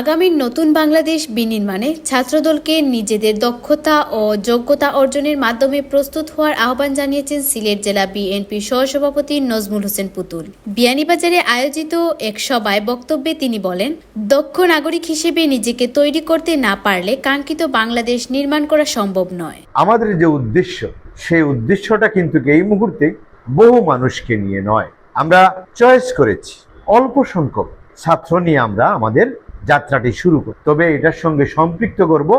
আগামীর নতুন বাংলাদেশ বিনির্মাণে ছাত্রদলকে নিজেদের দক্ষতা ও যোগ্যতা অর্জনের মাধ্যমে প্রস্তুত হওয়ার আহ্বান জানিয়েছেন সিলেট জেলা বিএনপির সহসভাপতি নজমুল হোসেন পুতুল। বিয়ানীবাজারে আয়োজিত এক সভায় বক্তব্যে তিনি বলেন, দক্ষ নাগরিক হিসেবে নিজেকে তৈরি করতে না পারলে কাঙ্ক্ষিত বাংলাদেশ নির্মাণ করা সম্ভব নয়। আমাদের যে উদ্দেশ্য, সেই উদ্দেশ্যটা কিন্তু এই মুহূর্তে বহু মানুষকে নিয়ে নয়। আমরা চয়েস করেছি। অল্প সংখ্যক ছাত্র নিয়ে আমরা আমাদের যাত্রাটি শুরু করি। তবে এটার সঙ্গে সম্পৃক্ত করব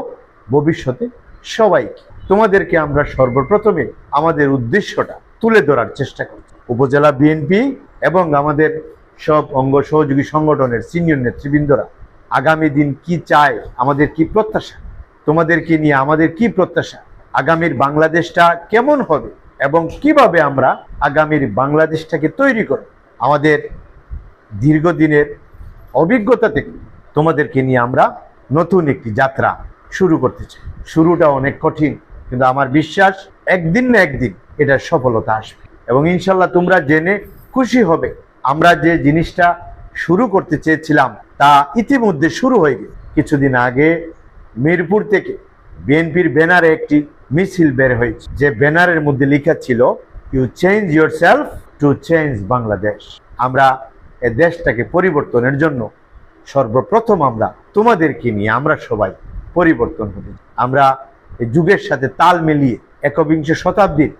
ভবিষ্যতে সবাইকে। তোমাদেরকে আমরা সর্বপ্রথমে আমাদের উদ্দেশ্যটা তুলে ধরার চেষ্টা করি উপজেলা বিএনপি এবং আমাদের সব অঙ্গ সহযোগী সংগঠনের সিনিয়র নেতৃবৃন্দরা, আগামী দিন কি চায়, আমাদের কি প্রত্যাশা, তোমাদেরকে নিয়ে আমাদের কি প্রত্যাশা, আগামীর বাংলাদেশটা কেমন হবে এবং কীভাবে আমরা আগামীর বাংলাদেশটাকে তৈরি করব, আমাদের দীর্ঘদিনের অভিজ্ঞতা থেকে তোমাদেরকে নিয়ে আমরা নতুন একটি যাত্রা শুরু করতে চাই। শুরুটা অনেক কঠিন, কিন্তু আমার বিশ্বাস একদিন না একদিন এটার সফলতা আসবে। এবং ইনশাল্লাহ তোমরা জেনে খুশি হবে, আমরা যে জিনিসটা শুরু করতে চেয়েছিলাম তা ইতিমধ্যে শুরু হয়ে গেছে। কিছুদিন আগে মিরপুর থেকে বিএনপির ব্যানারে একটি মিছিল বের হয়েছে। যে ব্যানারের মধ্যে লেখা ছিল you change yourself to change Bangladesh আমরা এ দেশটাকে পরিবর্তনের জন্য সর্বপ্রথম আমরা তোমাদেরকে নিয়ে আমরা সবাই পরিবর্তন হতে আমরা যুগের সাথে তাল মিলিয়ে একবিংশ শতাব্দীর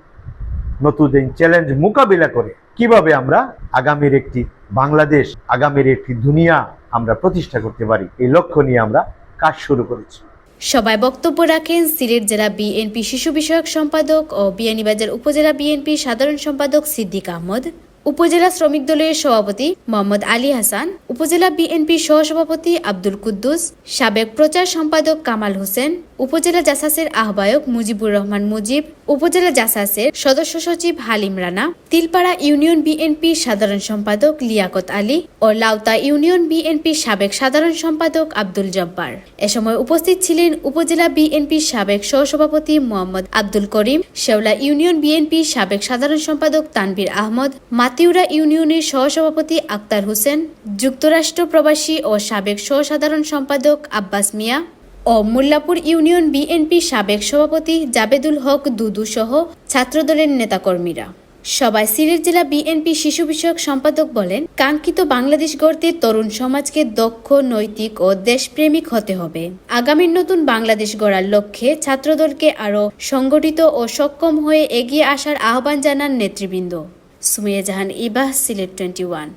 নতুন চ্যালেঞ্জ মোকাবিলা করে কীভাবে আমরা আগামীর একটি বাংলাদেশ, আগামীর একটি দুনিয়া আমরা প্রতিষ্ঠা করতে পারি, এই লক্ষ্য নিয়ে আমরা কাজ শুরু করেছি। সবাই বক্তব্য রাখেন সিলেট জেলা বিএনপি শিশু বিষয়ক সম্পাদক ও বিয়ানীবাজার উপজেলা বিএনপি সাধারণ সম্পাদক সিদ্দিক আহমদ। উপজেলা শ্রমিক দলের সভাপতি মোহাম্মদ আলী হাসান, উপজেলা বিএনপি সহসভাপতি আব্দুল কুদ্দুস, সাবেক প্রচার সম্পাদক কামাল হোসেন, উপজেলা জাসাসের আহ্বায়ক মুজিবুর রহমান মুজিব উপজেলা জাসাসের সদস্য সচিব হালিম রানা, তিলপাড়া ইউনিয়ন বিএনপি সাধারণ সম্পাদক লিয়াকত আলী ও লাউতা ইউনিয়ন বিএনপি সাবেক সাধারণ সম্পাদক আব্দুল জব্বার। এ সময় উপস্থিত ছিলেন উপজেলা বিএনপির সাবেক সহসভাপতি মোহাম্মদ আব্দুল করিম, শেওলা ইউনিয়ন বিএনপি সাবেক সাধারণ সম্পাদক তানভীর আহমদ, মাতিউরা ইউনিয়নের সহসভাপতি আক্তার হোসেন, যুক্তরাষ্ট্র প্রবাসী ও সাবেক সহসাধারণ সম্পাদক আব্বাস মিয়া ও মোল্লাপুর ইউনিয়ন বিএনপি সাবেক সভাপতি জাবেদুল হক দুদু সহ ছাত্রদলের নেতাকর্মীরা। সবাই সিলেট জেলা বিএনপি শিশু বিষয়ক সম্পাদক বলেন, কাঙ্ক্ষিত বাংলাদেশ গড়তে তরুণ সমাজকে দক্ষ, নৈতিক ও দেশপ্রেমিক হতে হবে। আগামীর নতুন বাংলাদেশ গড়ার লক্ষ্যে ছাত্রদলকে আরও সংগঠিত ও সক্ষম হয়ে এগিয়ে আসার আহ্বান জানান নেতৃবৃন্দ। Sumiya Jahan Ibah, Sylhet twenty one.